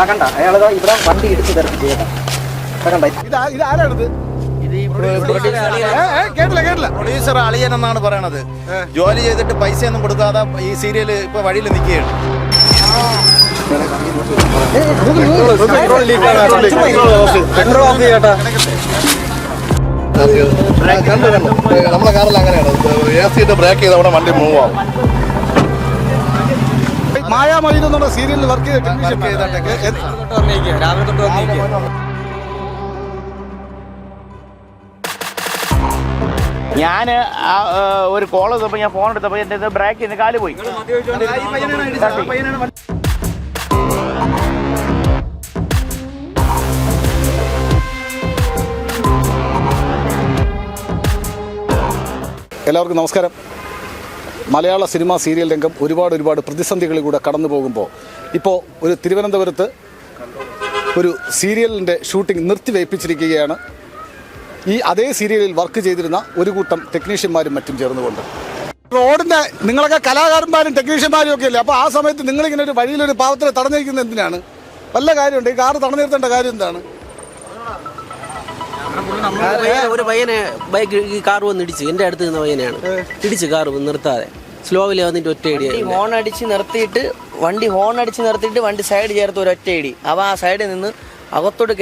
കണ്ട അയാളതാ ഇവിടെ വണ്ടി ഇടിച്ച് തെറിച്ച് കണ്ട. ഇത് ഇത് ആരാണിത് ഇത് ഈ പ്രൊഡ്യൂസർ ഏ, ഏ, കേട്ടില്ല കേട്ടില്ല. പ്രൊഡ്യൂസർ അളിയൻ എന്നാണ് പറയണത്. ജോലി ചെയ്തിട്ട് പൈസ ഒന്നും കൊടുക്കാതെ ഈ സീരിയൽ ഇപ്പൊ വഴിയിൽ നിൽക്കുകയാണ് നമ്മളെ കാറിൽ അങ്ങനെയാണ്. എ സിയിട്ട് ബ്രേക്ക് ചെയ്ത് അവിടെ വണ്ടി മൂവ് ആവും. മായാമൊഴി എന്നുള്ള സീരിയലിൽ വർക്ക് ചെയ്ത ടെക്നീഷ്യൻ ഞാൻ ഒരു കോൾ ചെയ്തപ്പോൾ ഞാൻ ഫോൺ എടുത്തപ്പോൾ എന്റെ ബ്രേക്ക് ചെയ്ത് കാൽ പോയി. എല്ലാവർക്കും നമസ്കാരം. മലയാള സിനിമ സീരിയൽ രംഗം ഒരുപാട് ഒരുപാട് പ്രതിസന്ധികളിലൂടെ കടന്നു പോകുമ്പോൾ ഇപ്പോൾ ഒരു തിരുവനന്തപുരത്ത് ഒരു സീരിയലിന്റെ ഷൂട്ടിംഗ് നിർത്തിവയ്പ്പിച്ചിരിക്കുകയാണ് ഈ അതേ സീരിയലിൽ വർക്ക് ചെയ്തിരുന്ന ഒരു കൂട്ടം ടെക്നീഷ്യന്മാരും മറ്റും ചേർന്നുകൊണ്ട്. റോഡിന്റെ നിങ്ങളൊക്കെ കലാകാരന്മാരും ടെക്നീഷ്യന്മാരും ഒക്കെ അല്ലേ? അപ്പോൾ ആ സമയത്ത് നിങ്ങളിങ്ങനെ ഒരു വഴിയിലൊരു പാവത്തിൽ തടഞ്ഞിരിക്കുന്നത് എന്തിനാണ്? വല്ല കാര്യമുണ്ട്? ഈ കാറ് തടഞ്ഞു നിർത്തേണ്ട കാര്യം എന്താണ്? ഒരു പയ്യനെ ബൈക്ക് ഈ കാർ വന്ന് ഇടിച്ച്. എന്റെ അടുത്ത് നിന്ന പയ്യനെയാണ്. ഇടിച്ച് കാർ നിർത്താതെ. സ്ലോവിൽ വന്നിട്ട് ഒറ്റ വണ്ടി ഹോൺ അടിച്ച് നിർത്തിയിട്ട് വണ്ടി ഹോൺ അടിച്ച് നിർത്തിയിട്ട് വണ്ടി സൈഡ് ചേർത്ത് ഒരു ഒറ്റ ഇടി. അവ ആ സൈഡിൽ നിന്ന് അകത്തോട്ട്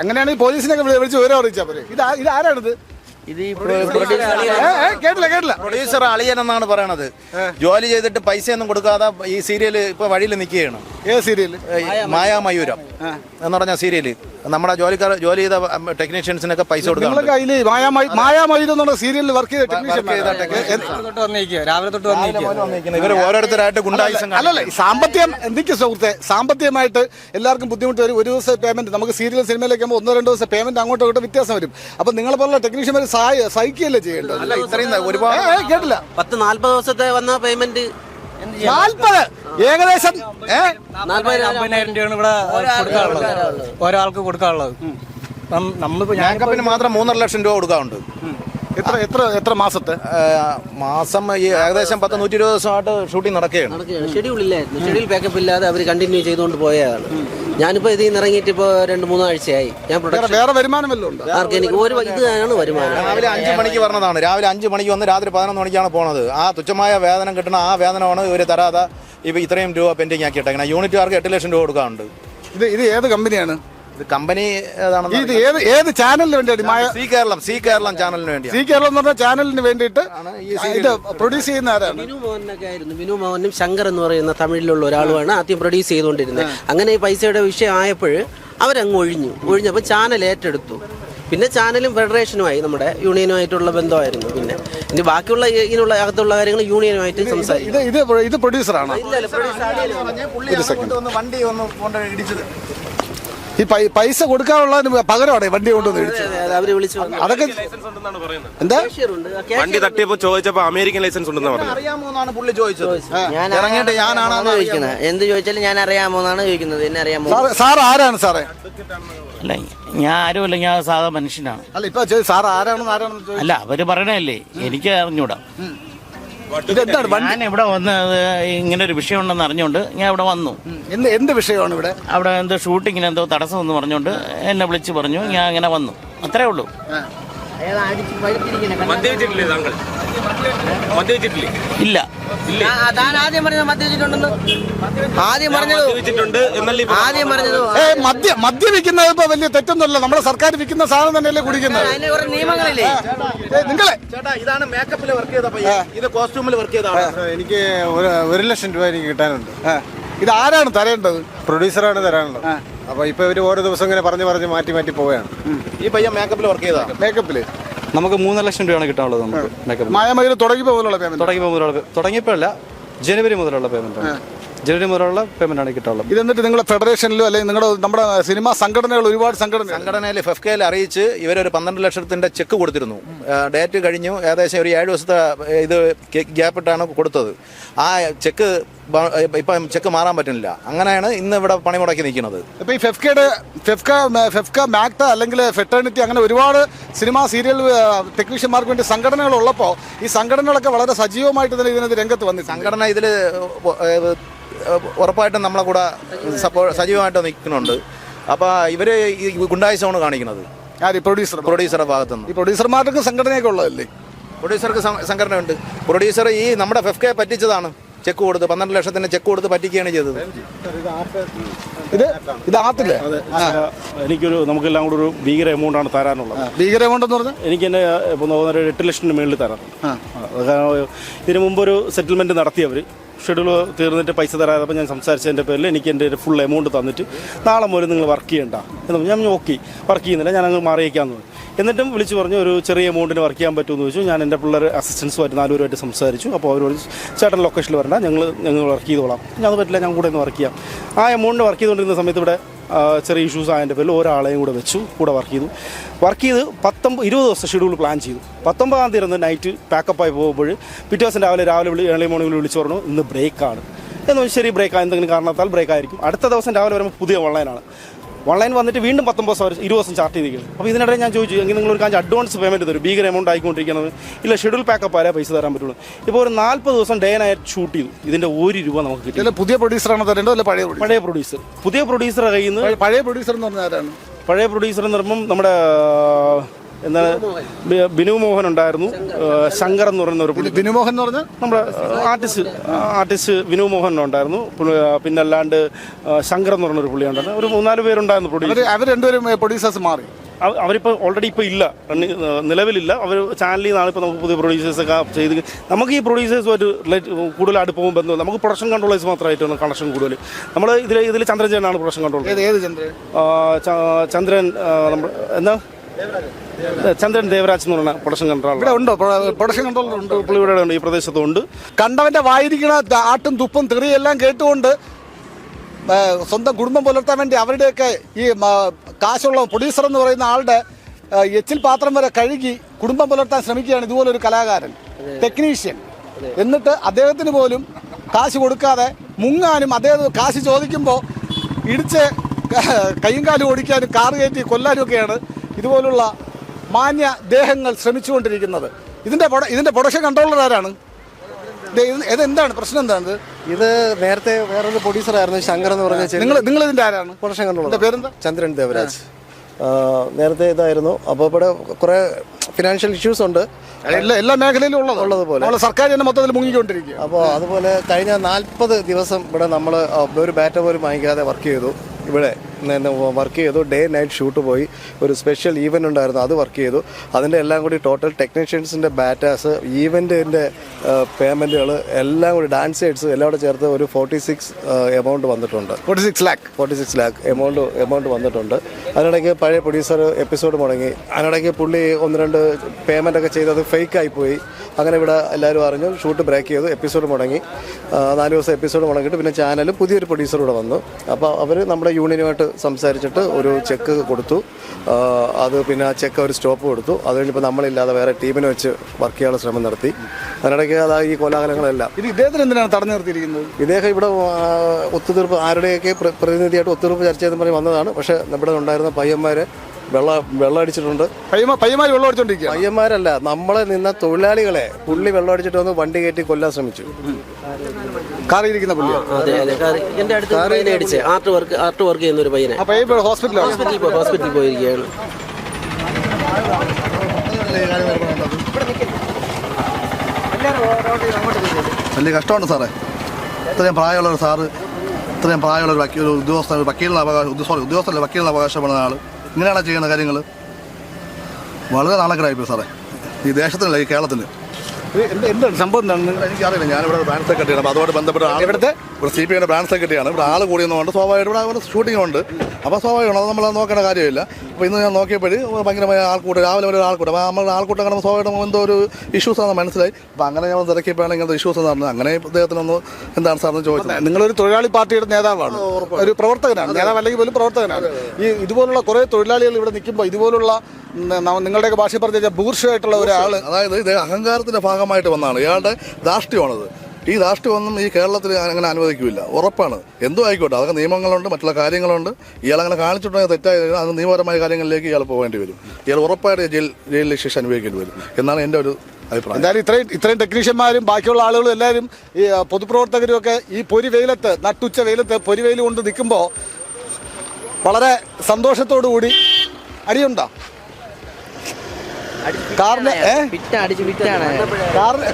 എങ്ങനെയാണ് ഈ പോലീസിനെ വിളി- വിളിച്ച് വിവരം അറിയിച്ചാൽ പോലെ ഇത് ഇത് ആരാണിത്? കേട്ടില്ല കേട്ടില്ല. പ്രൊഡ്യൂസർ അളിയൻ എന്നാണ് പറയണത്. ജോലി ചെയ്തിട്ട് പൈസയൊന്നും കൊടുക്കാതെ ഈ സീരിയൽ ഇപ്പൊ വഴിയിൽ നിൽക്കുകയാണ് ഏത് സീരിയൽ മായാമയൂരം എന്ന് പറഞ്ഞ സീരിയൽ നമ്മുടെ ജോലിക്കാർ ജോലി ചെയ്ത ടെക്നീഷ്യൻസിനൊക്കെ പൈസ കൊടുക്കാറുണ്ട്. നിങ്ങളൊക്കെ അതിൽ മായാമയി മായാമയി എന്നുള്ള സീരിയലിൽ വർക്ക് ചെയ്ത ടെക്നീഷ്യൻ ഇവർ ഓരോരുത്തരായിട്ട് ഗുണ്ടായുസം അല്ലല്ല സാമ്പത്തികം എന്തൊക്കെ സുഹൃത്തെ? സാമ്പത്തികമായിട്ട് എല്ലാവർക്കും ബുദ്ധിമുട്ട് വരും. ഒരു ദിവസം പേയ്മെന്റ് നമുക്ക് സീരിയൽ സിനിമയിലേക്ക് ആകുമ്പോൾ ഒന്നോ രണ്ടോ ദിവസം പേയ്മെന്റ് അങ്ങോട്ടോ ഇങ്ങോട്ടോ വ്യത്യാസം വരും. അപ്പൊ നിങ്ങളെ പോലുള്ള ടെക്നീഷ്യന്മാർ സഹായ സഹിക്കുകയല്ലേ ചെയ്യേണ്ടത്? അല്ല ഇത്രയും ഒരുപാട് ഏ, ഏ, കേട്ടില്ല. പത്ത് നാല്പത് ദിവസത്തെ വന്ന പേയ്മെന്റ് നാൽപ്പത്. ഏകദേശം ഏ? അമ്പതിനായിരം രൂപയാണ് ഇവിടെ ഒരാൾക്ക് കൊടുക്കാനുള്ളത് ഞങ്ങൾക്കപ്പിന് നമ്മളിപ്പോ ഞാൻ മേക്കപ്പിന് മാത്രം മൂന്നര ലക്ഷം രൂപ കൊടുക്കാറുണ്ട്. എത്ര എത്ര എത്ര മാസത്തെ? മാസം ഈ ഏകദേശം പത്ത് നൂറ്റി ഇരുപത് ദിവസമായിട്ട് ഷൂട്ടിംഗ് നടക്കുകയാണ്. ഷെഡ്യൂൾ ഇല്ലായിരുന്നു. ഷെഡ്യൂൾ പാക്കപ്പ് ഇല്ലാതെ അവർ കണ്ടിന്യൂ ചെയ്തുകൊണ്ട് പോയതാണ്. ഞാനിപ്പോ ഇതിൽ നിന്ന് ഇറങ്ങിയിട്ട് ഇപ്പോൾ രണ്ട് മൂന്നാഴ്ചയായി ഞാൻ വേറെ പ്രൊഡക്ഷൻ വേറെ വരുമാനം വല്ലതും ഉണ്ടോ? ആർക്ക് എനിക്ക് ഒരു ഇതാണ് വരുമാനം. രാവിലെ അഞ്ച് മണിക്ക് പറഞ്ഞതാണ് രാവിലെ അഞ്ച് മണിക്ക് വന്ന് രാത്രി പതിനൊന്ന് മണിക്കാണ് പോണത്. ആ തുച്ഛമായ വേതനം കിട്ടുന്ന ആ വേതനമാണ് ഇവർ തരാതെ ഇപ്പൊ ഇത്രയും രൂപ പെൻഡിങ് ആക്കിയിട്ടേക്കണം. യൂണിറ്റുകാർക്ക് എട്ട് ലക്ഷം രൂപ കൊടുക്കാറുണ്ട് ഇത് ഇത് ഏത് കമ്പനിയാണ് ഇത് കമ്പനി ഏതാണെന്ന് ഇത് ഏത് ഏത് ചാനലിന് വേണ്ടിയാണ് ഈ മായ സി കേരളം സി കേരളം ചാനലിന് വേണ്ടിയാണ് സി കേരളം എന്ന് പറഞ്ഞ ചാനലിന് വേണ്ടിയിട്ട് ഇത് പ്രൊഡ്യൂസ് ചെയ്യുന്ന ആരാണ്? വിനു മോഹനൊക്കെ ആയിരുന്നു. വിനു മോഹനും ശങ്കർ എന്ന് പറയുന്ന തമിഴിലുള്ള ഒരാളുമാണ് ആദ്യം പ്രൊഡ്യൂസ് ചെയ്തുകൊണ്ടിരുന്നത്. അങ്ങനെ ഈ പൈസയുടെ വിഷയം ആയപ്പോൾ അവരങ്ങ് ഒഴിഞ്ഞു. ഒഴിഞ്ഞപ്പോൾ ചാനൽ ഏറ്റെടുത്തു. പിന്നെ ചാനലും ഫെഡറേഷനുമായി നമ്മുടെ യൂണിയനുമായിട്ടുള്ള ബന്ധമായിരുന്നു. പിന്നെ ഇനി ബാക്കിയുള്ള ഈ- ഇതിനുള്ള അകത്തുള്ള കാര്യങ്ങൾ യൂണിയനുമായിട്ട് സംസാരിക്കും. ഇത് ഇത് ഇത് പ്രൊഡ്യൂസറാണ് വണ്ടി ഒന്ന് കൊണ്ട് ഇടിച്ചത്. ഈ പൈ- പൈസ കൊടുക്കാനുള്ള പകരമാണ് വണ്ടി കൊണ്ടുവന്ന്. അതൊക്കെ എന്താ? വണ്ടി തട്ടിയപ്പോ ചോദിച്ചപ്പോ അമേരിക്കൻ ലൈസൻസ് ഉണ്ടെന്ന് പറഞ്ഞു അറിയാമോ എന്നാണ് പുള്ളി ചോദിച്ചത്? ഞാനാണെന്ന് ചോദിക്കുന്നത്? എന്ത് ചോദിച്ചാലും ഞാൻ അറിയാമോ എന്നാണ് ചോദിക്കുന്നത്? എന്നെ അറിയാമോ? സാർ ആരാണ് സാറേ? അല്ല ഞാൻ ആരുമല്ല ഞാൻ സാധാ മനുഷ്യനാണ്. അല്ല ഇപ്പൊ സാർ ആരാണെന്ന് ആരാണെന്ന് ചോദിച്ചു? അല്ല അവർ പറയണല്ലേ എനിക്ക് അറിഞ്ഞൂടാ. ഞാൻ ഇവിടെ വന്ന് ഇങ്ങനെ ഒരു വിഷയം ഉണ്ടെന്ന് അറിഞ്ഞുകൊണ്ട് ഞാൻ ഇവിടെ വന്നു. എന്ത് എന്ത് വിഷയമാണ് ഇവിടെ? അവിടെ എന്തോ ഷൂട്ടിങ്ങിന് എന്തോ തടസ്സം എന്ന് പറഞ്ഞുകൊണ്ട് എന്നെ വിളിച്ച് പറഞ്ഞു. ഞാൻ അങ്ങനെ വന്നു. അത്രേ ഉള്ളൂ. ഇല്ല. ആദ്യം പറഞ്ഞത് മദ്യ മദ്യം വിൽക്കുന്നത് ഇപ്പൊ വലിയ തെറ്റൊന്നുമല്ല. നമ്മുടെ സർക്കാർ വിൽക്കുന്ന സാധനം തന്നെയല്ലേ കുടിക്കുന്നത്. നിയമങ്ങളില്ലേ? നിങ്ങളെ. ചേട്ടാ ഇതാണ് മേക്കപ്പിൽ വർക്ക് ചെയ്ത ഇത് കോസ്റ്റ്യൂമിൽ വർക്ക് ചെയ്ത എനിക്ക് ഒരു ലക്ഷം രൂപ എനിക്ക് കിട്ടാനുണ്ട്. ഇത് ആരാണ് തരേണ്ടത്? പ്രൊഡ്യൂസറാണ് തരാനുള്ളത്. അപ്പൊ ഇപ്പൊ ഇവർ ഓരോ ദിവസം ഇങ്ങനെ പറഞ്ഞു പറഞ്ഞ് മാറ്റി മാറ്റി പോവുകയാണ്. ഈ പയ്യൻ മേക്കപ്പിൽ വർക്ക് ചെയ്ത മേക്കപ്പിൽ നമുക്ക് മൂന്നര ലക്ഷം രൂപയാണ് കിട്ടാനുള്ളത് നമുക്ക് മേക്കപ്പ് മായമയിൽ തുടങ്ങിയപ്പോ പോലുള്ള പേയ്മെന്റ് തുടങ്ങിയപ്പോൾ മുതലുള്ള തുടങ്ങിയപ്പോഴല്ല ജനുവരി മുതലുള്ള പേയ്മെന്റ് ആണ്. ജനുവരി മുതലുള്ള പേയ്മെന്റ് ആണ് കിട്ടുള്ളത് ഇത് എന്നിട്ട് നിങ്ങളുടെ ഫെഡറേഷനിലോ അല്ലെങ്കിൽ നിങ്ങളുടെ നമ്മുടെ സിനിമാ സംഘടനകൾ ഒരുപാട് സംഘടന സംഘടനയിൽ ഫെഫ്കയിൽ അറിയിച്ച് ഇവരൊരു പന്ത്രണ്ട് ലക്ഷത്തിന്റെ ചെക്ക് കൊടുത്തിരുന്നു. ഡേറ്റ് കഴിഞ്ഞു. ഏകദേശം ഒരു ഏഴ് ദിവസത്തെ ഇത് ഗ്യാപ്പിട്ടാണ് കൊടുത്തത്. ആ ചെക്ക് ഇപ്പം ചെക്ക് മാറാൻ പറ്റുന്നില്ല. അങ്ങനെയാണ് ഇന്ന് ഇവിടെ പണി മുടക്കി നിൽക്കുന്നത്. ഇപ്പൊ ഈ ഫെഫ്കയുടെ ഫെഫ്ക ഫെഫ്ക മാക്ട അല്ലെങ്കിൽ ഫെറ്റേണിറ്റി അങ്ങനെ ഒരുപാട് സിനിമാ സീരിയൽ ടെക്നീഷ്യന്മാർക്ക് വേണ്ടി സംഘടനകൾ ഉള്ളപ്പോൾ ഈ സംഘടനകളൊക്കെ വളരെ സജീവമായിട്ട് തന്നെ ഇതിനകത്ത് രംഗത്ത് വന്നിട്ടുണ്ട്. സംഘടന ഇതിൽ ഉറപ്പായിട്ടും നമ്മളെ കൂടെ സപ്പോ സജീവമായിട്ട് നിൽക്കുന്നുണ്ട്. അപ്പോൾ ഇവർ ഈ ഗുണ്ടായുസമാണ് കാണിക്കുന്നത്. ആര് പ്രൊഡ്യൂസർ പ്രൊഡ്യൂസറുടെ ഭാഗത്തുനിന്ന്. ഈ പ്രൊഡ്യൂസർമാർക്ക് സംഘടനയൊക്കെ ഉള്ളതല്ലേ? പ്രൊഡ്യൂസർക്ക് സംഘടന സംഘടനയുണ്ട്. പ്രൊഡ്യൂസർ ഈ നമ്മുടെ ഫെഫ്കെ പറ്റിച്ചതാണ്. ചെക്ക് കൊടുത്ത് പന്ത്രണ്ട് ലക്ഷത്തിന് ചെക്ക് കൊടുത്ത് പറ്റിക്കുകയാണ് ചെയ്തത്. ഇത് ഇത് ആത്തില്ലേ എനിക്കൊരു നമുക്കെല്ലാം കൂടെ ഒരു ഭീകര എമൗണ്ട് ആണ് തരാനുള്ളത്. ഭീകര എമൗണ്ട് എന്ന് പറഞ്ഞാൽ എനിക്ക് എന്നെ ഒരു എട്ട് ലക്ഷത്തിന് മുകളിൽ തരാം. ആ, ഇതിനു മുമ്പ് ഒരു സെറ്റിൽമെന്റ് നടത്തിയവർ ഷെഡ്യൂൾ തീർന്നിട്ട് പൈസ തരാതപ്പോൾ ഞാൻ സംസാരിച്ചതിന്റെ പേരിൽ എനിക്ക് എന്റെ ഫുൾ എമൗണ്ട് തന്നിട്ട് നാളെ മുതൽ നിങ്ങൾ വർക്ക് ചെയ്യണ്ട. എന്ന് ഞാൻ ഓക്കെ വർക്ക് ചെയ്യുന്നില്ല ഞാൻ അങ്ങ് മാറിയേക്കാന്ന് എന്നിട്ടും വിളിച്ച് പറഞ്ഞു ഒരു ചെറിയ എമൗണ്ടിന് വർക്ക് ചെയ്യാൻ പറ്റുമെന്ന് ചോദിച്ചു. ഞാൻ എന്റെ പിള്ളേർ അസിസ്റ്റൻസുമായിട്ട് നാലുപേരുമായിട്ട് സംസാരിച്ചു. അപ്പോൾ പറഞ്ഞു ചേട്ടൻ ലൊക്കേഷനിൽ വരണ്ട ഞങ്ങൾ ഞങ്ങൾ വർക്ക് ചെയ്തോളാം. ഞാൻ അത് പറ്റില്ല ഞാൻ കൂടെ ഒന്ന് വർക്ക് ചെയ്യാം. ആ എമൗണ്ട് വർക്ക് ചെയ്തുകൊണ്ടിരുന്ന സമയത്ത് ഇവിടെ ചെറിയ ഇഷ്യൂസ് ആയതിന്റെ പേരിൽ ഒരാളെയും കൂടെ വെച്ചു കൂടെ വർക്ക് ചെയ്തു. വർക്ക് ചെയ്ത് പത്തൊമ്പത് ഇരുപത് ദിവസം ഷെഡ്യൂൾ പ്ലാൻ ചെയ്തു. പത്തൊമ്പതാം തീയതി ഇരുന്ന് നൈറ്റ് പാക്കപ്പായി പോകുമ്പോൾ പിറ്റേ ദിവസം രാവിലെ രാവിലെ വിളി ഏർലി മോർണിംഗിൽ വിളിച്ചു പറഞ്ഞു ഇന്ന് ബ്രേക്കാണ് എന്ന് വെച്ചാൽ ശരി ബ്രേക്ക് എന്തെങ്കിലും കാരണത്താൽ ബ്രേക്ക് ആയിരിക്കും. അടുത്ത ദിവസം രാവിലെ വരുമ്പോൾ പുതിയ ഓൺലൈനാണ് ഓൺലൈൻ വന്നിട്ട് വീണ്ടും പത്തൊമ്പത് ദിവസം ഇരുപത് ദിവസം ചാർട്ട് ചെയ്തിരിക്കുന്നത് അപ്പോൾ ഇതിനിടെ ഞാൻ ചോദിച്ചു എങ്കിൽ നിങ്ങൾ ഒരു കാഞ്ച് അഡ്വാൻസ് പേയ്മെന്റ് തരും. ഭീകര എമൗണ്ട് ആയിക്കൊണ്ടിരിക്കുന്നത്. ഇല്ല ഷെഡ്യൂൾ പാക്കപ്പ് ആയാലേ പൈസ തരാൻ പറ്റുള്ളൂ. ഇപ്പോൾ ഒരു നാൽപ്പത് ദിവസം ഡേ നൈറ്റ് ഷൂട്ട് ചെയ്തു. ഇതിന്റെ ഒരു രൂപ നമുക്ക് കിട്ടി. ഇതിലെ പുതിയ പ്രൊഡ്യൂസറാണോ തരേണ്ടത് അല്ല പഴയ? പഴയ പ്രൊഡ്യൂസർ പുതിയ പ്രൊഡ്യൂസർ പഴയ- പഴയ പ്രൊഡ്യൂസർ എന്ന് പറഞ്ഞാൽ ആരാണ്? പഴയ പ്രൊഡ്യൂസർ എന്ന് പറയുമ്പം നമ്മുടെ ബി- ബിനു മോഹൻ ഉണ്ടായിരുന്നു. ശങ്കർ. എന്ന് പറയുന്ന ഒരു പുള്ളി. ബിനുമോഹൻ എന്ന് പറഞ്ഞാൽ നമ്മുടെ ആർട്ടിസ്റ്റ് ആർട്ടിസ്റ്റ് ബിനു മോഹൻ ഉണ്ടായിരുന്നു. പിന്നെ അല്ലാണ്ട് ശങ്കർ എന്ന് പറഞ്ഞ ഒരു പുള്ളി ഉണ്ടായിരുന്നു. ഒരു മൂന്നാൽ പേരുണ്ടായിരുന്നു പ്രൊഡ്യൂസർ അവർ രണ്ടുപേരും പ്രൊഡ്യൂസേഴ്സ് മാറി. അവ- അവരിപ്പോൾ ഓൾറെഡി ഇപ്പോൾ ഇല്ല. നിലവിലില്ല. അവർ ചാനലിൽ നിന്നാണ് ഇപ്പോൾ നമുക്ക് പുതിയ പ്രൊഡ്യൂസേഴ്സ് ഒക്കെ ചെയ്ത് നമുക്ക് ഈ പ്രൊഡ്യൂസേഴ്സുമായിട്ട് റിലേറ്റ് കൂടുതൽ അടുപ്പവും ബന്ധവും നമുക്ക് പ്രൊഡക്ഷൻ കൺട്രോളേഴ്സ് മാത്രമായിട്ടാണ് കണക്ഷൻ കൂടുതൽ. നമ്മൾ ഇതിൽ ഇതിൽ ചന്ദ്രൻ ചേട്ടനാണ് പ്രൊഡക്ഷൻ കൺട്രോൾ ചന്ദ്രൻ? ചന്ദ്രൻ എന്താ? ചന്ദ്രൻ ദേവരാജ് എന്ന് പറഞ്ഞ പ്രൊഡക്ഷൻ ഇവിടെ ഉണ്ട്? പ്രൊഡക്ഷൻ കൺട്രോളർ ഉണ്ട് പുള്ളി ഇവിടെ ഉണ്ട് ഈ പ്രദേശത്തുണ്ട്. കണ്ടവന്റെ വായിരിക്കണ ആട്ടും തുപ്പും തെറിയെല്ലാം കേട്ടുകൊണ്ട് സ്വന്തം കുടുംബം പുലർത്താൻ വേണ്ടി അവരുടെയൊക്കെ ഈ കാശുള്ള പ്രൊഡ്യൂസർ എന്ന് പറയുന്ന ആളുടെ എച്ചിൽ പാത്രം വരെ കഴുകി കുടുംബം പുലർത്താൻ ശ്രമിക്കുകയാണ് ഇതുപോലെ ഒരു കലാകാരൻ ടെക്നീഷ്യൻ എന്നിട്ട് അദ്ദേഹത്തിന് പോലും കാശ് കൊടുക്കാതെ മുങ്ങാനും അദ്ദേഹം കാശ് ചോദിക്കുമ്പോൾ ഇടിച്ച് കൈയും കാലും ഓടിക്കാനും കാറ് കയറ്റി കൊല്ലാനും ഒക്കെയാണ് ഇതുപോലുള്ള മാന്യ ദേഹങ്ങൾ ശ്രമിച്ചുകൊണ്ടിരിക്കുന്നത്. ഇതിന്റെ പ്രൊഡ- ഇതിന്റെ പ്രൊഡക്ഷൻ കൺട്രോളർ ആരാണ്? ഇത് ഇത് ഇതെന്താണ് പ്രശ്നം എന്താണ് ഇത്? നേരത്തെ വേറൊരു പ്രൊഡ്യൂസറായിരുന്നു ശങ്കർ എന്ന് പറഞ്ഞ നിങ്ങൾ നിങ്ങൾ ഇതിന്റെ ആരാണ്? പ്രൊഡക്ഷൻ കൺട്രോളർ പേരെന്താ? ചന്ദ്രൻ ദേവരാജ്. നേരത്തെ ഇതായിരുന്നു. അപ്പോൾ ഇവിടെ കുറേ ഫിനാൻഷ്യൽ ഇഷ്യൂസ് ഉണ്ട്. എല്ലാ എല്ലാ മേഖലയിലും ഉള്ളത്. ഉള്ളതുപോലെ. നമ്മൾ സർക്കാർ തന്നെ മൊത്തത്തിൽ മുങ്ങിക്കൊണ്ടിരിക്കുക അപ്പോൾ അതുപോലെ കഴിഞ്ഞ നാൽപ്പത് ദിവസം ഇവിടെ നമ്മൾ ഒരു ബാറ്റ പോലും വാങ്ങിക്കാതെ വർക്ക് ചെയ്തു ഇവിടെ. വർക്ക് ചെയ്തു. ഡേ നൈറ്റ് ഷൂട്ട് പോയി. ഒരു സ്പെഷ്യൽ ഈവന്റ് ഉണ്ടായിരുന്നു. അത് വർക്ക് ചെയ്തു. അതിന്റെ എല്ലാം കൂടി ടോട്ടൽ ടെക്നീഷ്യൻസിന്റെ ബാറ്റാസ് ഈവന്റിന്റെ പേയ്മെന്റുകൾ എല്ലാം കൂടി ഡാൻസ് എയ്ഡ്സ് എല്ലാം കൂടെ ചേർത്ത് ഒരു ഫോർട്ടി സിക്സ് എമൗണ്ട് വന്നിട്ടുണ്ട്. Forty six lakh forty six lakh amount amount വന്നിട്ടുണ്ട്. അതിനിടയ്ക്ക് പഴയ പ്രൊഡ്യൂസർ എപ്പിസോഡ് മുടങ്ങി. അതിനിടയ്ക്ക് പുള്ളി ഒന്ന് രണ്ട് പേയ്മെന്റ് ഒക്കെ ചെയ്തത് ഫേക്ക് പോയി. അങ്ങനെ ഇവിടെ എല്ലാവരും അറിഞ്ഞു. ഷൂട്ട് ബ്രേക്ക് ചെയ്തു. എപ്പിസോഡ് മുടങ്ങി. നാല് ദിവസം എപ്പിസോഡ് മുടങ്ങിയിട്ട് പിന്നെ ചാനൽ പുതിയൊരു പ്രൊഡ്യൂസർ ഇവിടെ വന്നു. അപ്പോൾ അവർ നമ്മുടെ യൂണിയനുമായിട്ട് സംസാരിച്ചിട്ട് ഒരു ചെക്ക് കൊടുത്തു. അത് പിന്നെ ആ ചെക്ക് ഒരു സ്റ്റോപ്പ് കൊടുത്തു. അത് കഴിഞ്ഞപ്പോൾ നമ്മളില്ലാതെ വേറെ ടീമിനെ വെച്ച് വർക്ക് ചെയ്യാനുള്ള ശ്രമം നടത്തി. അതിനിടയ്ക്ക് അതാ ഈ കോലാഹലങ്ങളെല്ലാം. ഇത് ഇദ്ദേഹത്തിന് എന്തിനാണ് തടഞ്ഞു നിർത്തിയിരിക്കുന്നത്? ഇദ്ദേഹം ഇവിടെ ഒത്തുതീർപ്പ് ആരുടെയൊക്കെ പ്രതിനിധിയായിട്ട് ഒത്തുതീർപ്പ് ചർച്ച ചെയ്തെന്ന് പറഞ്ഞ് വന്നതാണ്. പക്ഷേ നമ്മുടെ ഉണ്ടായിരുന്ന പയ്യന്മാരെ വെള്ള വെള്ളം അടിച്ചിട്ടുണ്ട് വെള്ളം അടിച്ചോണ്ടിരിക്കുക പയ്യന്മാരല്ല നമ്മളെ നിന്ന തൊഴിലാളികളെ പുള്ളി വെള്ളം അടിച്ചിട്ട് വന്ന് വണ്ടി കയറ്റി കൊല്ലാൻ ശ്രമിച്ചു. കാറിയിരിക്കുന്ന പുള്ളി അതെ അതെ. കാറ് എന്റെ അടുത്ത് ഒരു പയ്യനെ അടിച്ചേ. ആർട്ട് വർക്ക് ആർട്ട് വർക്ക് ചെയ്യുന്ന ഒരു പയ്യനെ. ആ പയ്യൻ ഹോസ്പിറ്റലാണ് ഹോസ്പിറ്റലിൽ പോയി ഹോസ്പിറ്റലിൽ പോയിരിക്കുകയാണ്. വലിയ കഷ്ടമുണ്ട് സാറേ. ഇത്രയും പ്രായമുള്ള ഒരു സാറ് ഇത്രയും പ്രായമുള്ള ഒരു വക്കീൽ ഉദ്യോഗസ്ഥ ഒരു വക്കീലിന് അവകാശം സോറി ഉദ്യോഗസ്ഥല്ല വക്കീലിന് അവകാശപ്പെടുന്ന ആൾ ഇങ്ങനെയാണ് ചെയ്യുന്ന കാര്യങ്ങൾ വളരെ നാണക്കരായിപ്പോയി സാറേ. ഈ ദേശത്തിനല്ല ഈ കേരളത്തിന് എന്താണ് സംഭവം എന്താണ്? എനിക്കറിയില്ല ഞാനിവിടെ ബ്രാൻഡ് സെക്രട്ടറിയാണ് അപ്പോൾ അതുമായിട്ട് ബന്ധപ്പെട്ട ആൾ ഇവിടുത്തെ ഇവിടെ സി പി ഐയുടെ ബ്രാൻഡ് സെക്രട്ടറിയാണ് ഇവിടെ ആൾ കൂടിയെന്നുകൊണ്ട് സ്വാഭാവികമായിട്ട് ഇവിടെ ഷൂട്ടിംഗ് ഉണ്ട്. അപ്പോൾ സ്വാഭാവികമാണ് അത് നമ്മൾ നോക്കേണ്ട കാര്യമില്ല. അപ്പോൾ ഇന്ന് ഞാൻ നോക്കിയപ്പോൾ ഭയങ്കരമായ ആൾക്കൂട്ടം രാവിലെ വരെ ആൾക്കൂട്ടം. അപ്പോൾ നമ്മൾ ആൾക്കൂട്ടം കാണുമ്പോൾ സ്വാഭാവികം എന്തോ ഒരു ഇഷ്യൂസ് ആണെന്ന് മനസ്സിലായി. അപ്പോൾ അങ്ങനെ ഞാൻ തിരക്കിയപ്പോഴാണ് ഇങ്ങനത്തെ ഇഷ്യൂസ് എന്ന് പറഞ്ഞത്. അങ്ങനെ ഇദ്ദേഹത്തിനൊന്ന് എന്താണ് സാറിന് ചോദിച്ചത്? നിങ്ങളൊരു തൊഴിലാളി പാർട്ടിയുടെ നേതാവാണ്. ഒരു പ്രവർത്തകനാണ് നേതാവ് അല്ലെങ്കിൽ പോലും പ്രവർത്തകനാണ്. ഈ ഇതുപോലുള്ള കുറേ തൊഴിലാളികൾ ഇവിടെ നിൽക്കുമ്പോൾ ഇതുപോലുള്ള നിങ്ങളുടെ ഭാഷയെ നിങ്ങളുടെയൊക്കെ ഭാഷ പറഞ്ഞു കഴിഞ്ഞാൽ ബൂർഷമായിട്ടുള്ള ഒരാൾ അതായത് ഇത് അഹങ്കാരത്തിന്റെ ഭാഗമായിട്ട് വന്നതാണ് ഇയാളുടെ ധാർഷ്ട്യമാണത് ഈ രാഷ്ട്രീയമൊന്നും ഈ കേരളത്തിൽ അങ്ങനെ അനുവദിക്കില്ല ഉറപ്പാണ്. എന്തോ ആയിക്കോട്ടെ. അതൊക്കെ നിയമങ്ങളുണ്ട് മറ്റുള്ള കാര്യങ്ങളുണ്ട്. ഇയാൾ അങ്ങനെ കാണിച്ചിട്ടുണ്ടെങ്കിൽ തെറ്റായി കഴിഞ്ഞാൽ അത് നിയമപരമായ കാര്യങ്ങളിലേക്ക് ഇയാൾ പോകേണ്ടി വരും. ഇയാൾ ഉറപ്പായിട്ട് ജയിൽ ജയിലിൽ ശിക്ഷ അനുഭവിക്കേണ്ടി വരും എന്നാണ് എന്റെ ഒരു അഭിപ്രായം. എന്തായാലും ഇത്രയും ഇത്രയും ടെക്നീഷ്യന്മാരും ബാക്കിയുള്ള ആളുകളും എല്ലാവരും ഈ പൊതുപ്രവർത്തകരും ഒക്കെ ഈ പൊരി വെയിലത്ത് നട്ടുച്ച വെയിലത്ത് പൊരി വെയിൽ കൊണ്ട് നിൽക്കുമ്പോൾ വളരെ സന്തോഷത്തോടു കൂടി അടിയുണ്ടോ? കാറിന്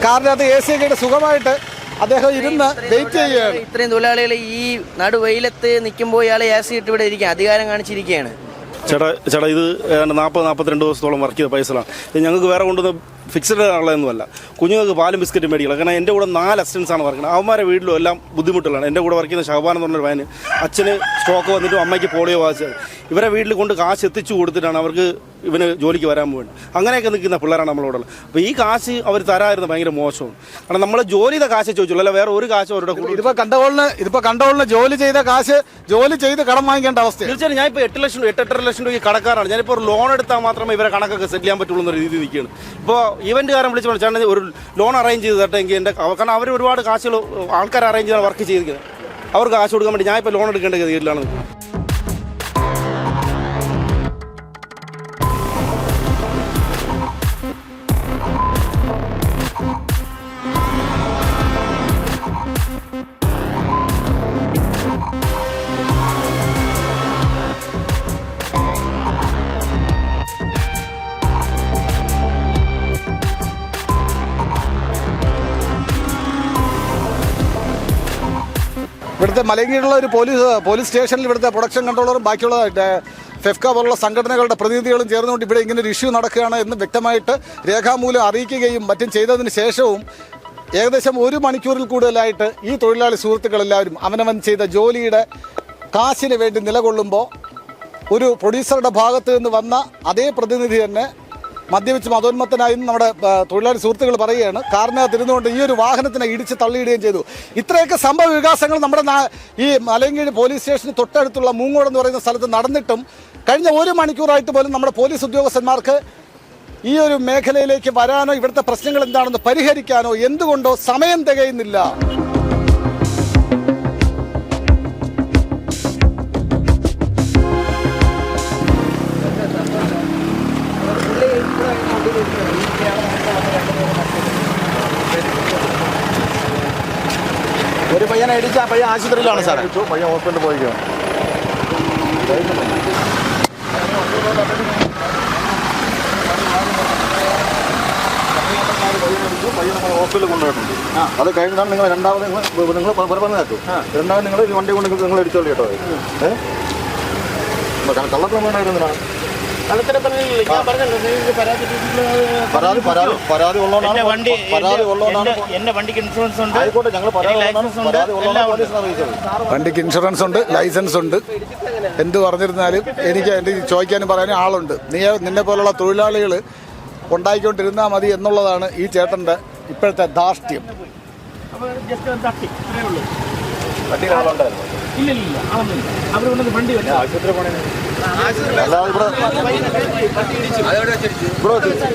കാറിനകത്ത് എ സി ഒക്കെ സുഖമായിട്ട് അദ്ദേഹം ഇരുന്ന് വെയിറ്റ് ചെയ്യുകയാണ്. ഇത്രയും തൊഴിലാളികൾ ഈ നടുവെയിലത്ത് നിൽക്കുമ്പോൾ ഇയാളെ എ സി ഇട്ട് ഇവിടെ ഇരിക്കുക. അധികാരം കാണിച്ചിരിക്കുകയാണ്. ചേട്ടാ ചേട്ടാ ഇത് ഏതാണ്ട് നാൽപ്പത് നാൽപ്പത്തിരണ്ട് ദിവസത്തോളം വർക്ക് ചെയ്ത പൈസകളാണ്. ഇത് ഞങ്ങൾക്ക് വേറെ കൊണ്ടുവന്ന് ഫിക്സഡ് ആളൊന്നുമല്ല കുഞ്ഞുങ്ങൾക്ക് പാലും ബിസ്ക്കറ്റും മേടിക്കണം. കാരണം എന്റെ കൂടെ നാല് അസിസ്റ്റൻസ് ആണ് വർക്കുന്നത് അവന്മാരെ വീട്ടിലും എല്ലാം ബുദ്ധിമുട്ടുകളാണ്. എന്റെ കൂടെ വർക്ക് ചെയ്യുന്ന ഷഹബാൻ എന്ന് പറഞ്ഞൊരു പയ്യന് അച്ഛന് സ്ട്രോക്ക് വന്നിട്ടും അമ്മയ്ക്ക് പോളിയോ ബാധിച്ചത്. ഇവരെ വീട്ടിൽ കൊണ്ട് കാശ് എത്തിച്ചു കൊടുത്തിട്ടാണ് അവർക്ക് ഇവന് ജോലിക്ക് വരാൻ പോകുന്നത് അങ്ങനെയൊക്കെ നിൽക്കുന്ന പിള്ളേരാണ് നമ്മളോടുള്ളത്. അപ്പോൾ ഈ കാശ് അവർ തരായിരുന്നു ഭയങ്കര മോശമാണ്. കാരണം നമ്മൾ ജോലി ചെയ്ത കാശ് ചോദിച്ചുള്ളൂ. അല്ല വേറെ ഒരു കാശ് അവരുടെ ഇതിപ്പോ കണ്ടവളിന് ഇതിപ്പോ കണ്ടവളിന് ജോലി ചെയ്ത കാശ് ജോലി ചെയ്ത് കടം വാങ്ങിക്കേണ്ട അവസ്ഥ. തീർച്ചയായും ഞാൻ ഇപ്പോൾ എട്ട് ലക്ഷം രൂപ എട്ട് എട്ടര ലക്ഷം രൂപ കടക്കാരാണ്. ഞാനിപ്പോൾ ഒരു ലോൺ എടുത്താൽ മാത്രമേ ഇവരെ കണക്കൊക്കെ സെറ്റ് ചെയ്യാൻ പറ്റുള്ളൂ എന്ന രീതി നിൽക്കുകയാണ്. ഇപ്പോൾ ഇവന്റുകാരൻ വിളിച്ച് പറഞ്ഞു ചേട്ടൻ ഒരു ലോൺ അറേഞ്ച് ചെയ്ത് തട്ടെങ്കിൽ എന്റെ കാരണം അവർ ഒരുപാട് കാശുകൾ ആൾക്കാർ അറേഞ്ച് ചെയ്താണ് വർക്ക് ചെയ്തിരിക്കുന്നത്. അവർക്ക് കാശ് കൊടുക്കാൻ വേണ്ടി ഞാൻ ഇപ്പോൾ ലോൺ എടുക്കേണ്ട ഗതിയിലാണ് നിൽക്കുന്നത്. ഇവിടുത്തെ മലയങ്കീഴുള്ള ഒരു പോലീസ് പോലീസ് സ്റ്റേഷനിൽ ഇവിടുത്തെ പ്രൊഡക്ഷൻ കൺട്രോളറും ബാക്കിയുള്ള ഫെഫ്ക പോലുള്ള സംഘടനകളുടെ പ്രതിനിധികളും ചേർന്നുകൊണ്ട് ഇവിടെ ഇങ്ങനെ ഒരു ഇഷ്യൂ നടക്കുകയാണ് എന്ന് വ്യക്തമായിട്ട് രേഖാമൂലം അറിയിക്കുകയും മറ്റും ചെയ്തതിന് ശേഷവും ഏകദേശം ഒരു മണിക്കൂറിൽ കൂടുതലായിട്ട് ഈ തൊഴിലാളി സുഹൃത്തുക്കളെല്ലാവരും അവനവൻ ചെയ്ത ജോലിയുടെ കാശിന് വേണ്ടി നിലകൊള്ളുമ്പോൾ ഒരു പ്രൊഡ്യൂസറുടെ ഭാഗത്ത് നിന്ന് വന്ന അതേ പ്രതിനിധി തന്നെ മദ്യപിച്ച് മതോന്മത്തനായി നമ്മുടെ തൊഴിലാളി സുഹൃത്തുക്കൾ പറയുകയാണ് കാറിനകത്ത് ഇരുന്നുകൊണ്ട് ഈ ഒരു വാഹനത്തിനെ ഇടിച്ച് തള്ളിയിടുകയും ചെയ്തു. ഇത്രയൊക്കെ സംഭവ വികാസങ്ങൾ നമ്മുടെ ഈ മലയങ്കീഴ് പോലീസ് സ്റ്റേഷന് തൊട്ടടുത്തുള്ള മൂങ്ങോട് എന്ന് പറയുന്ന സ്ഥലത്ത് നടന്നിട്ടും കഴിഞ്ഞ ഒരു മണിക്കൂറായിട്ട് പോലും നമ്മുടെ പോലീസ് ഉദ്യോഗസ്ഥന്മാർക്ക് ഈ ഒരു മേഖലയിലേക്ക് വരാനോ ഇവിടുത്തെ പ്രശ്നങ്ങൾ എന്താണെന്ന് പരിഹരിക്കാനോ എന്തുകൊണ്ടോ സമയം തികയുന്നില്ല. പയ്യനെ ഇടിച്ച ആ പയ്യൻ ആശുപത്രിയിലാണ് സാറേ. പഴയ ഹോസ്പിറ്റലിൽ പോയിക്കോ ഹോസ്പിറ്റലിൽ കൊണ്ടുപോയിട്ടുണ്ട് അത് കഴിഞ്ഞാണ് നിങ്ങൾ രണ്ടാമത് നിങ്ങൾ നിങ്ങൾ പറഞ്ഞു കേട്ടു രണ്ടാമത് നിങ്ങൾ ഈ വണ്ടി കൊണ്ട് നിങ്ങൾ അടിച്ചോളി കേട്ടോ. ഏഹ് കള്ളത്തിന് വേണ്ടായിരുന്നില്ല പരാതി പരാതി പരാതി ഉള്ളതുകൊണ്ടാണ് എന്റെ വണ്ടി പരാതി എന്റെ- വണ്ടിക്ക് ഇൻഷുറൻസ് ഉണ്ട്. ആയിക്കോട്ടെ ഞങ്ങൾ പരാതി പോലീസിനെ അറിയിച്ചത് വണ്ടിക്ക് ഇൻഷുറൻസ് ഉണ്ട് ലൈസൻസ് ഉണ്ട്. എന്ത് പറഞ്ഞിരുന്നാലും എനിക്ക് എന്റെ ചോദിക്കാനും പറയാനും ആളുണ്ട്. നീ നിന്നെ പോലുള്ള തൊഴിലാളികൾ ഉണ്ടായിക്കൊണ്ടിരുന്നാൽ മതി എന്നുള്ളതാണ് ഈ ചേട്ടന്റെ ഇപ്പോഴത്തെ ധാർഷ്ട്യം. ഇല്ല ഇല്ല ഇല്ല ആളൊന്നുമില്ല. അവർ വണ്ടി വെച്ചു. ആശുപത്രി പോണേ അല്ലാതെ ഇവിടെ ഇവിടെ വെച്ച്.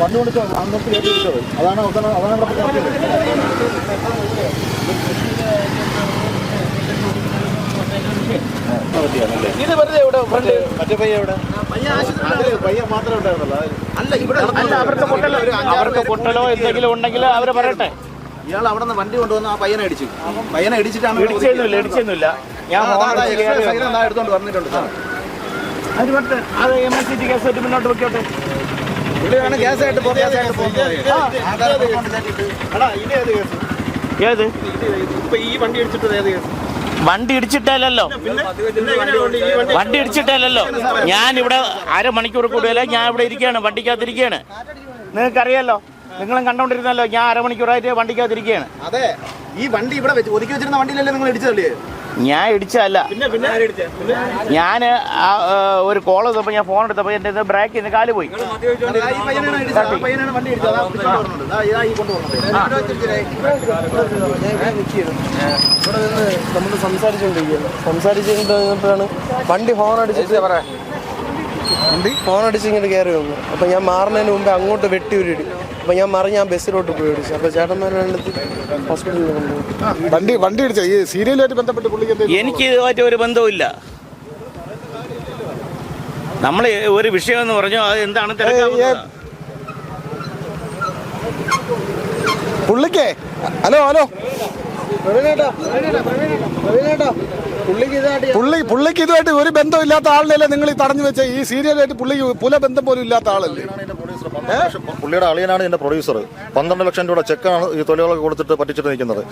വണ്ടി കൊടുത്തോ അങ്ങോട്ട് കയറ്റി അതാണ് അവസാനം അതാണ് ഇവിടെ കാണിച്ചത്. ഇത് വെറുതെ ഇവിടെ ഫ്രണ്ട് മറ്റേ പയ്യ എവിടെ? പയ്യ മാത്രമേ ഉണ്ടായിരുന്നുള്ളൂ. അല്ല ഇവിടെ അല്ല അവർക്ക് പൊട്ടലോ? അവർക്ക് പൊട്ടലോ എന്തെങ്കിലും ഉണ്ടെങ്കിൽ അവർ പറയട്ടെ. ഇയാൾ അവിടെ നിന്ന് വണ്ടി കൊണ്ടുവന്ന് ആ പയ്യനെ അടിച്ചു പയ്യനെ ഇടിച്ചിട്ടാണ് ഇവിടെ ഇടിച്ചൊന്നുമില്ല ഇടിച്ചൊന്നുമില്ല. ഞാൻ എടുത്തോണ്ട് വന്നിട്ടുണ്ട് സാർ അത് വരട്ടെ. അത് M S C T case ആയിട്ട് മുന്നോട്ട് വെക്കോട്ടെ പുള്ളിയാണ് ഗ്യാസായിട്ട് ഗ്യാസായിട്ട് പോകുന്നത് ഏത്? ഇപ്പൊ ഈ വണ്ടി അടിച്ചിട്ട് ഏത് കേസ് വണ്ടി ഇടിച്ചിട്ടല്ലോ വണ്ടി ഇടിച്ചിട്ടല്ലോ ഞാൻ ഇവിടെ അരമണിക്കൂർ കൂടുതലോ ഞാൻ ഇവിടെ ഇരിക്കുകയാണ് വണ്ടിക്കകത്തിരിക്കുകയാണ്. നിങ്ങൾക്കറിയാലോ നിങ്ങളും കണ്ടോണ്ടിരുന്നല്ലോ ഞാൻ അരമണിക്കൂറായിട്ട് വണ്ടിക്കകത്തിരിക്കുകയാണ്. അതെ ഈ വണ്ടി ഇവിടെ വെച്ച് ഒതുക്കി വെച്ചിരുന്ന വണ്ടിയിലല്ലേ നിങ്ങൾ ഇടിച്ചു തള്ളിയത് ഞാൻ ഇടിച്ചതല്ല. ഞാൻ ഒരു കോൾ ചെയ്തപ്പോൾ ഞാൻ ഫോൺ എടുത്തപ്പോൾ എന്റെ ബ്രേക്ക് ചെയ്ത് കാൽ പോയി. നമ്മൾ സംസാരിച്ചുകൊണ്ടിരിക്കുകയാണ്. സംസാരിച്ചുകൊണ്ടിരുന്നപ്പോഴാണ് വണ്ടി ഫോൺ അടിച്ചിട്ട് വണ്ടി ഫോൺ അടിച്ച് ഇങ്ങോട്ട് കയറി വന്നു. അപ്പോൾ ഞാൻ മാറുന്നതിന് മുമ്പേ അങ്ങോട്ട് വെട്ടി ഒരു ഇടി. അപ്പോൾ ഞാൻ മറി ഞാൻ ബസ്സിലോട്ട് പോയി. ഇടിച്ചു അപ്പോൾ ചേട്ടന്മാരെ രണ്ടത്ത് ഹോസ്പിറ്റലിൽ കൊണ്ടുപോയി. വണ്ടി വണ്ടി ഇടിച്ച ഈ സീരിയലുമായിട്ട് ബന്ധപ്പെട്ട് പുള്ളിക്ക് എനിക്ക് ഇതുമായിട്ട് ഒരു ബന്ധവുമില്ല. നമ്മൾ ഒരു വിഷയം എന്ന് പറഞ്ഞു അത് എന്താണ് തിരക്കാവുന്നത്? പുള്ളിക്കേ ഹലോ ഹലോ. പുള്ളി പുള്ളിക്ക് ഇതുമായിട്ട് ഒരു ബന്ധമില്ലാത്ത ആളിനല്ലേ നിങ്ങൾ ഈ തടഞ്ഞു വെച്ച ഈ സീരിയലായിട്ട് പുള്ളിക്ക് പുല ബന്ധം പോലും ഇല്ലാത്ത ആളല്ലേ? പുള്ളിയുടെ അളിയനാണ് എന്റെ പ്രൊഡ്യൂസർ പന്ത്രണ്ട് ലക്ഷം രൂപയുടെ ചെക്കാണ് ഈ തൊഴിലാളികൾക്ക് കൊടുത്തിട്ട് പറ്റിച്ചിട്ട് നിൽക്കുന്നത്.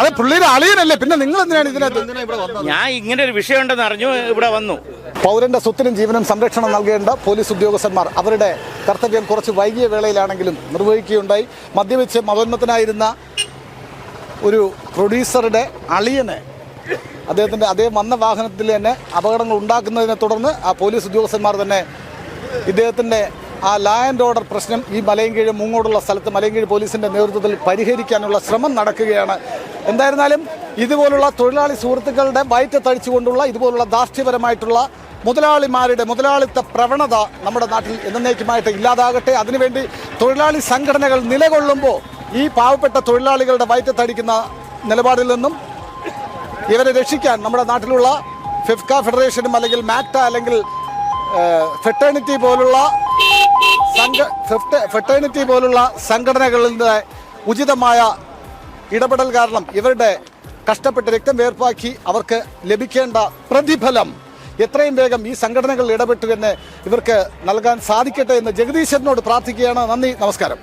അതെ പുള്ളിയുടെ അളിയനല്ലേ? പിന്നെ നിങ്ങൾ എന്തിനാണ് ഇതിനകത്ത് ഞാൻ ഇങ്ങനെ ഒരു വിഷയം ഉണ്ടെന്ന് അറിഞ്ഞു ഇവിടെ വന്നു. പൗരന്റെ സ്വത്തിനും ജീവനും സംരക്ഷണം നൽകേണ്ട പോലീസ് ഉദ്യോഗസ്ഥന്മാർ അവരുടെ കർത്തവ്യം കുറച്ച് വൈകിയ വേളയിലാണെങ്കിലും നിർവഹിക്കുകയുണ്ടായി. മദ്യവെച്ച് മതോന്മത്തനായിരുന്ന ഒരു പ്രൊഡ്യൂസറുടെ അളിയനെ അദ്ദേഹത്തിന്റെ അദ്ദേഹം വന്ന വാഹനത്തിൽ തന്നെ അപകടങ്ങൾ ഉണ്ടാക്കുന്നതിനെ തുടർന്ന് ആ പോലീസ് ഉദ്യോഗസ്ഥന്മാർ തന്നെ ഇദ്ദേഹത്തിന്റെ ആ ലാ ആൻഡ് ഓർഡർ പ്രശ്നം ഈ മലയൻകീഴ് മൂങ്ങോടുള്ള സ്ഥലത്ത് മലയൻകീഴ് പോലീസിന്റെ നേതൃത്വത്തിൽ പരിഹരിക്കാനുള്ള ശ്രമം നടക്കുകയാണ്. എന്തായിരുന്നാലും ഇതുപോലുള്ള തൊഴിലാളി സുഹൃത്തുക്കളുടെ വയറ്റത്തഴിച്ചുകൊണ്ടുള്ള ഇതുപോലുള്ള ദാർഷ്ട്യപരമായിട്ടുള്ള മുതലാളിമാരുടെ മുതലാളിത്ത പ്രവണത നമ്മുടെ നാട്ടിൽ എന്നേക്കുമായിട്ട് ഇല്ലാതാകട്ടെ. അതിനുവേണ്ടി തൊഴിലാളി സംഘടനകൾ നിലകൊള്ളുമ്പോൾ ഈ പാവപ്പെട്ട തൊഴിലാളികളുടെ വയറ്റത്തടിക്കുന്ന നിലപാടിൽ നിന്നും ഇവരെ രക്ഷിക്കാൻ നമ്മുടെ നാട്ടിലുള്ള ഫിഫ്ക ഫെഡറേഷനും അല്ലെങ്കിൽ മാക്ട അല്ലെങ്കിൽ ഫെറ്റേണിറ്റി പോലുള്ള സംഘ ഫെറ്റേണിറ്റി പോലുള്ള സംഘടനകളുടെ ഉചിതമായ ഇടപെടൽ കാരണം ഇവരുടെ കഷ്ടപ്പെട്ട് രക്തം വേർപ്പാക്കി അവർക്ക് ലഭിക്കേണ്ട പ്രതിഫലം എത്രയും വേഗം ഈ സംഘടനകളിൽ ഇടപെട്ടു എന്ന് ഇവർക്ക് നൽകാൻ സാധിക്കട്ടെ എന്ന് ജഗദീശനോട് പ്രാർത്ഥിക്കുകയാണ്. നന്ദി നമസ്കാരം.